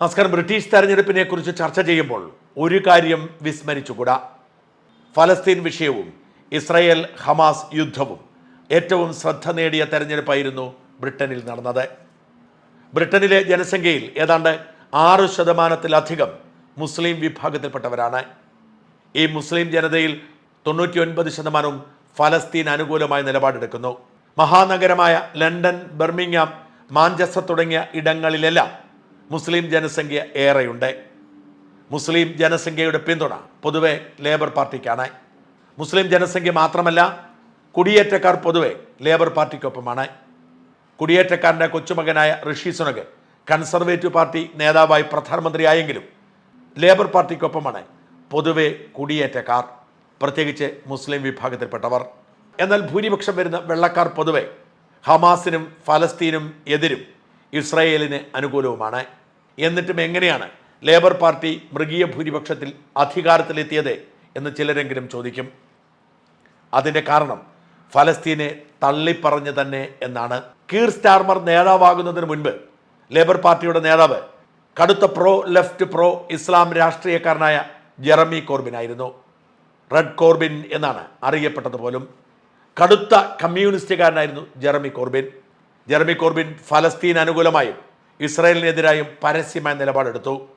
നമസ്കാരം ബ്രിട്ടീഷ് തെരഞ്ഞെടുപ്പിനെ കുറിച്ച് ചർച്ച ചെയ്യുമ്പോൾ ഒരു കാര്യം വിസ്മരിച്ചുകൂടാ? ഫലസ്തീൻ വിഷയവും ഇസ്രയേൽ ഹമാസ് യുദ്ധവും ഏറ്റവും ശ്രദ്ധ നേടിയ തെരഞ്ഞെടുപ്പായിരുന്നു ബ്രിട്ടനിൽ നടന്നത്. ബ്രിട്ടനിലെ ജനസംഖ്യയിൽ ഏതാണ്ട് ആറ് ശതമാനത്തിലധികം മുസ്ലിം വിഭാഗത്തിൽപ്പെട്ടവരാണ്. ഈ മുസ്ലിം ജനതയിൽ തൊണ്ണൂറ്റിയൊൻപത് ശതമാനവും ഫലസ്തീൻ അനുകൂലമായ നിലപാടെടുക്കുന്നു. മഹാനഗരമായ ലണ്ടൻ ബെർമിങ്ങാം മാഞ്ചസ്റ്റർ തുടങ്ങിയ ഇടങ്ങളിലെല്ലാം മുസ്ലിം ജനസംഖ്യ ഏറെയുണ്ട്. മുസ്ലിം ജനസംഖ്യയുടെ പിന്തുണ പൊതുവെ ലേബർ പാർട്ടിക്കാണ്. മുസ്ലിം ജനസംഖ്യ മാത്രമല്ല കുടിയേറ്റക്കാർ പൊതുവെ ലേബർ പാർട്ടിക്കൊപ്പമാണ്. കുടിയേറ്റക്കാരന്റെ കൊച്ചുമകനായ ഋഷി സുനക് കൺസർവേറ്റീവ് പാർട്ടി നേതാവായി പ്രധാനമന്ത്രിയായെങ്കിലും ലേബർ പാർട്ടിക്കൊപ്പമാണ് പൊതുവെ കുടിയേറ്റക്കാർ പ്രത്യേകിച്ച് മുസ്ലിം വിഭാഗത്തിൽപ്പെട്ടവർ. എന്നാൽ ഭൂരിപക്ഷം വരുന്ന വെള്ളക്കാർ പൊതുവെ ഹമാസിനും ഫലസ്തീനും എതിരും ഇസ്രയേലിന് അനുകൂലവുമാണ്. എന്നിട്ടും എങ്ങനെയാണ് ലേബർ പാർട്ടി മൃഗീയ ഭൂരിപക്ഷത്തിൽ അധികാരത്തിലെത്തിയത് എന്ന് ചിലരെങ്കിലും ചോദിക്കും. അതിന്റെ കാരണം ഫലസ്തീനെ തള്ളിപ്പറഞ്ഞ് തന്നെ എന്നാണ്. കീർ സ്റ്റാർമർ നേതാവാകുന്നതിന് മുൻപ് ലേബർ പാർട്ടിയുടെ നേതാവ് കടുത്ത പ്രോ ലെഫ്റ്റ് പ്രോ ഇസ്ലാം രാഷ്ട്രീയക്കാരനായ ജെറമി കോർബിൻ ആയിരുന്നു. റെഡ് കോർബിൻ എന്നാണ് അറിയപ്പെട്ടത് പോലും. കടുത്ത കമ്മ്യൂണിസ്റ്റുകാരനായിരുന്നു ജെറമി കോർബിൻ. ജെറമി കോർബിൻ ഫലസ്തീൻ അനുകൂലമായും ഇസ്രായേലിനെതിരായും പരസ്യമായ നിലപാടെടുത്തു.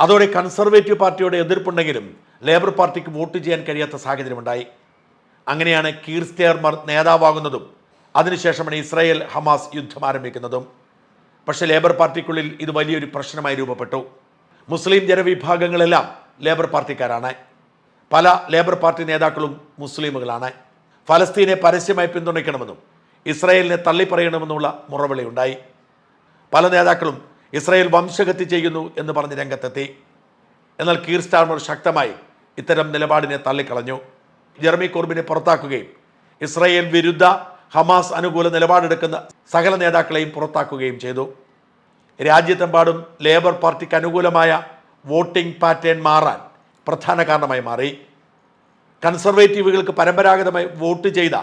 അതോടെ കൺസർവേറ്റീവ് പാർട്ടിയുടെ എതിർപ്പുണ്ടെങ്കിലും ലേബർ പാർട്ടിക്ക് വോട്ട് ചെയ്യാൻ കഴിയാത്ത സാഹചര്യമുണ്ടായി. അങ്ങനെയാണ് കീർ സ്റ്റേർമർ നേതാവാകുന്നതും അതിനുശേഷമാണ് ഇസ്രായേൽ ഹമാസ് യുദ്ധം ആരംഭിക്കുന്നതും. പക്ഷേ ലേബർ പാർട്ടിക്കുള്ളിൽ ഇത് വലിയൊരു പ്രശ്നമായി രൂപപ്പെട്ടു. മുസ്ലിം ജനവിഭാഗങ്ങളെല്ലാം ലേബർ പാർട്ടിക്കാരാണ്. പല ലേബർ പാർട്ടി നേതാക്കളും മുസ്ലിമുകളാണ്. ഫലസ്തീനെ പരസ്യമായി പിന്തുണയ്ക്കണമെന്നും ഇസ്രായേലിനെ തള്ളിപ്പറയണമെന്നുള്ള മുറവിളിയുണ്ടായി. പല നേതാക്കളും ഇസ്രായേൽ വംശഹത്യ ചെയ്യുന്നു എന്ന് പറഞ്ഞ് രംഗത്തെത്തി. എന്നാൽ കീർ സ്റ്റാർമർ ശക്തമായി ഇത്തരം നിലപാടിനെ തള്ളിക്കളഞ്ഞു. ജെർമി കോർബിനെ പുറത്താക്കുകയും ഇസ്രായേൽ വിരുദ്ധ ഹമാസ് അനുകൂല നിലപാടെടുക്കുന്ന സകല നേതാക്കളെയും പുറത്താക്കുകയും ചെയ്തു. രാജ്യത്തെമ്പാടും ലേബർ പാർട്ടിക്ക് അനുകൂലമായ വോട്ടിംഗ് പാറ്റേൺ മാറാൻ പ്രധാന കാരണമായി മാറി. കൺസർവേറ്റീവുകൾക്ക് പരമ്പരാഗതമായി വോട്ട് ചെയ്ത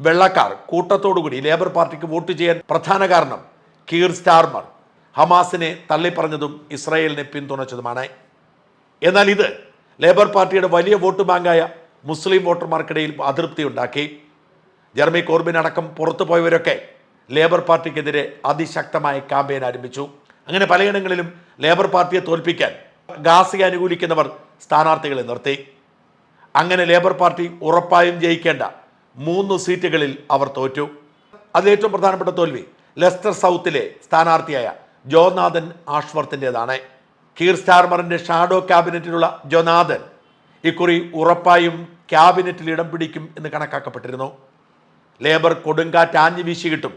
വെള്ളക്കാർ കൂട്ടത്തോടുകൂടി ലേബർ പാർട്ടിക്ക് വോട്ട് ചെയ്യാൻ പ്രധാന കാരണം കീർ സ്റ്റാർമർ ഹമാസിനെ തള്ളിപ്പറഞ്ഞതും ഇസ്രായേലിനെ പിന്തുണച്ചതുമാണ്. എന്നാൽ ഇത് ലേബർ പാർട്ടിയുടെ വലിയ വോട്ട് ബാങ്കായ മുസ്ലിം വോട്ടർമാർക്കിടയിൽ അതൃപ്തി ഉണ്ടാക്കി ജെർമി കോർബിൻ അടക്കം പുറത്തു പോയവരൊക്കെ ലേബർ പാർട്ടിക്കെതിരെ അതിശക്തമായ ക്യാമ്പയിൻ ആരംഭിച്ചു. അങ്ങനെ പലയിടങ്ങളിലും ലേബർ പാർട്ടിയെ തോൽപ്പിക്കാൻ ഗാസിയെ അനുകൂലിക്കുന്നവർ സ്ഥാനാർത്ഥികളെ നിർത്തി. അങ്ങനെ ലേബർ പാർട്ടി ഉറപ്പായും ജയിക്കേണ്ട മൂന്ന് സീറ്റുകളിൽ അവർ തോറ്റു. അതിലേറ്റവും പ്രധാനപ്പെട്ട തോൽവി ലെസ്റ്റർ സൗത്തിലെ സ്ഥാനാർത്ഥിയായ ജോനാഥൻ ആഷ്വർത്തിന്റെതാണ്. കീർ സ്റ്റാർമറിന്റെ ഷാഡോ ക്യാബിനറ്റിലുള്ള ജോനാഥൻ ഇക്കുറി ഉറപ്പായും ക്യാബിനറ്റിൽ ഇടം പിടിക്കും എന്ന് കണക്കാക്കപ്പെട്ടിരുന്നു. ലേബർ കൊടുങ്കാറ്റ് ആഞ്ഞു വീശിയിട്ടും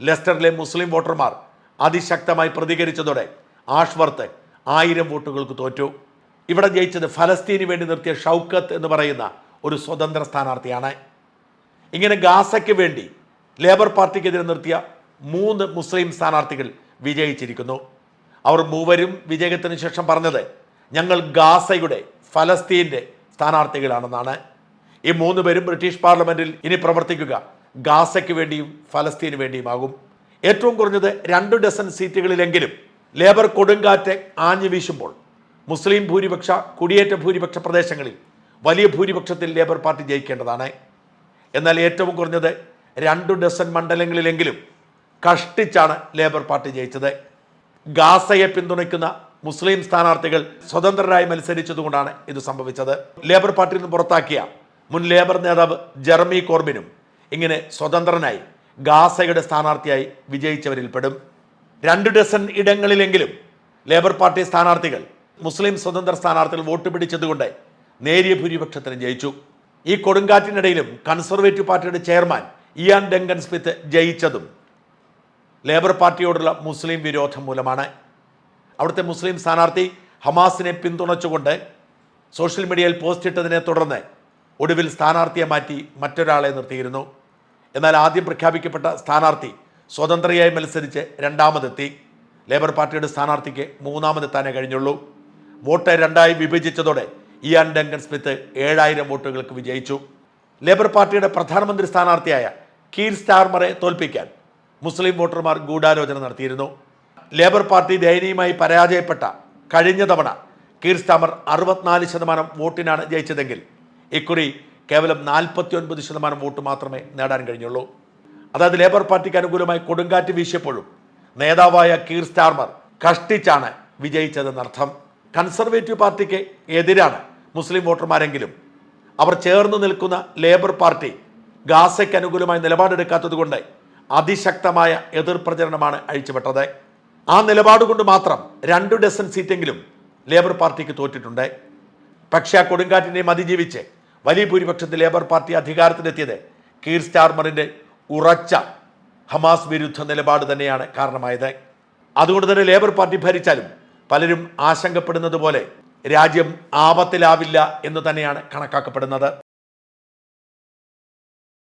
ലെസ്റ്ററിലെ മുസ്ലിം വോട്ടർമാർ അതിശക്തമായി പ്രതികരിച്ചതോടെ ആഷ്വർത്ത് ആയിരം വോട്ടുകൾക്ക് തോറ്റു. ഇവിടെ ജയിച്ചത് ഫലസ്തീന് വേണ്ടി നിർത്തിയ ഷൗക്കത്ത് എന്ന് പറയുന്ന ഒരു സ്വതന്ത്ര സ്ഥാനാർത്ഥിയാണ്. ഇങ്ങനെ ഗാസയ്ക്ക് വേണ്ടി ലേബർ പാർട്ടിക്കെതിരെ നിർത്തിയ മൂന്ന് മുസ്ലിം സ്ഥാനാർത്ഥികൾ വിജയിച്ചിരിക്കുന്നു. അവർ മൂവരും വിജയത്തിന് ശേഷം പറഞ്ഞത് ഞങ്ങൾ ഗാസയുടെ ഫലസ്തീന്റെ സ്ഥാനാർത്ഥികളാണെന്നാണ്. ഈ മൂന്ന് പേരും ബ്രിട്ടീഷ് പാർലമെന്റിൽ ഇനി പ്രവർത്തിക്കുക. ഗാസയ്ക്ക് വേണ്ടിയും ഫലസ്തീന് വേണ്ടിയുമാകും. ഏറ്റവും കുറഞ്ഞത് രണ്ട് ഡസൻ സീറ്റുകളിലെങ്കിലും ലേബർ കൊടുങ്കാറ്റ് ആഞ്ഞു വീശുമ്പോൾ മുസ്ലിം ഭൂരിപക്ഷ കുടിയേറ്റ ഭൂരിപക്ഷ പ്രദേശങ്ങളിൽ വലിയ ഭൂരിപക്ഷത്തിൽ ലേബർ പാർട്ടി ജയിക്കേണ്ടതാണ്. എന്നാൽ ഏറ്റവും കുറഞ്ഞത് രണ്ടു ഡസൻ മണ്ഡലങ്ങളിലെങ്കിലും കഷ്ടിച്ചാണ് ലേബർ പാർട്ടി ജയിച്ചത്. ഗാസയെ പിന്തുണയ്ക്കുന്ന മുസ്ലിം സ്ഥാനാർത്ഥികൾ സ്വതന്ത്രരായി മത്സരിച്ചതുകൊണ്ടാണ് ഇത് സംഭവിച്ചത്. ലേബർ പാർട്ടിയിൽ നിന്ന് പുറത്താക്കിയ മുൻ ലേബർ നേതാവ് ജെർമി കോർബിനും ഇങ്ങനെ സ്വതന്ത്രനായി ഗാസയുടെ സ്ഥാനാർത്ഥിയായി വിജയിച്ചവരിൽ പെടും രണ്ട് ഡസൻ ഇടങ്ങളിലെങ്കിലും ലേബർ പാർട്ടി സ്ഥാനാർത്ഥികൾ മുസ്ലിം സ്വതന്ത്ര സ്ഥാനാർത്ഥികൾ വോട്ട് പിടിച്ചതുകൊണ്ട് നേരിയ ഭൂരിപക്ഷത്തിന് ജയിച്ചു. ഈ കൊടുങ്കാറ്റിനിടയിലും കൺസർവേറ്റീവ് പാർട്ടിയുടെ ചെയർമാൻ ഇയാൻ ഡെങ്കൻ സ്മിത്ത് ജയിച്ചതും ലേബർ പാർട്ടിയോടുള്ള മുസ്ലിം വിരോധം മൂലമാണ് അവിടുത്തെ മുസ്ലിം സ്ഥാനാർത്ഥി ഹമാസിനെ പിന്തുണച്ചുകൊണ്ട് സോഷ്യൽ മീഡിയയിൽ പോസ്റ്റ് ഇട്ടതിനെ തുടർന്ന് ഒടുവിൽ സ്ഥാനാർത്ഥിയെ മാറ്റി മറ്റൊരാളെ നിർത്തിയിരുന്നു. എന്നാൽ ആദ്യം പ്രഖ്യാപിക്കപ്പെട്ട സ്ഥാനാർത്ഥി സ്വതന്ത്രയായി മത്സരിച്ച് രണ്ടാമതെത്തി. ലേബർ പാർട്ടിയുടെ സ്ഥാനാർത്ഥിക്ക് മൂന്നാമതെത്താനേ കഴിഞ്ഞുള്ളൂ. വോട്ട് രണ്ടായി വിഭജിച്ചതോടെ ഇയാൻ ഡങ്കൻ സ്മിത്ത് ഏഴായിരം വോട്ടുകൾക്ക് വിജയിച്ചു. ലേബർ പാർട്ടിയുടെ പ്രധാനമന്ത്രി സ്ഥാനാർത്ഥിയായ കീർ സ്റ്റാർമറെ തോൽപ്പിക്കാൻ മുസ്ലിം വോട്ടർമാർ ഗൂഢാലോചന നടത്തിയിരുന്നു. ലേബർ പാർട്ടി ദയനീയമായി പരാജയപ്പെട്ട കഴിഞ്ഞ തവണ കീർ അറുപത്തിനാല് ശതമാനം വോട്ടിനാണ് ജയിച്ചതെങ്കിൽ ഇക്കുറി കേവലം നാൽപ്പത്തി ഒൻപത് ശതമാനം വോട്ട് മാത്രമേ നേടാൻ കഴിഞ്ഞുള്ളൂ. അതായത് ലേബർ പാർട്ടിക്ക് അനുകൂലമായി കൊടുങ്കാറ്റ് വീശിയപ്പോഴും നേതാവായ കീർ സ്റ്റാർമർ കഷ്ടിച്ചാണ് വിജയിച്ചതെന്നർത്ഥം കൺസർവേറ്റീവ് പാർട്ടിക്ക് എതിരാണ് മുസ്ലിം വോട്ടർമാരെങ്കിലും അവർ ചേർന്ന് നിൽക്കുന്ന ലേബർ പാർട്ടി ഗാസയ്ക്ക് അനുകൂലമായി നിലപാടെടുക്കാത്തതുകൊണ്ട് അതിശക്തമായ എതിർപ്രചരണമാണ് അഴിച്ചുവിട്ടത്. ആ നിലപാട് കൊണ്ട് മാത്രം രണ്ടു ഡസൻ സീറ്റെങ്കിലും ലേബർ പാർട്ടിക്ക് തോറ്റിട്ടുണ്ട്. പക്ഷേ ആ കൊടുങ്കാറ്റിനെയും അതിജീവിച്ച് വലിയ ഭൂരിപക്ഷത്തിൽ ലേബർ പാർട്ടി അധികാരത്തിലെത്തിയത് കീർ സ്റ്റാർമറിന്റെ ഉറച്ച ഹമാസ് വിരുദ്ധ നിലപാട് തന്നെയാണ് കാരണമായത്. അതുകൊണ്ട് തന്നെ ലേബർ പാർട്ടി ഭരിച്ചാലും പലരും ആശങ്കപ്പെടുന്നത് പോലെ രാജ്യം ആപത്തിലാവില്ല എന്ന് തന്നെയാണ് കണക്കാക്കപ്പെടുന്നത്.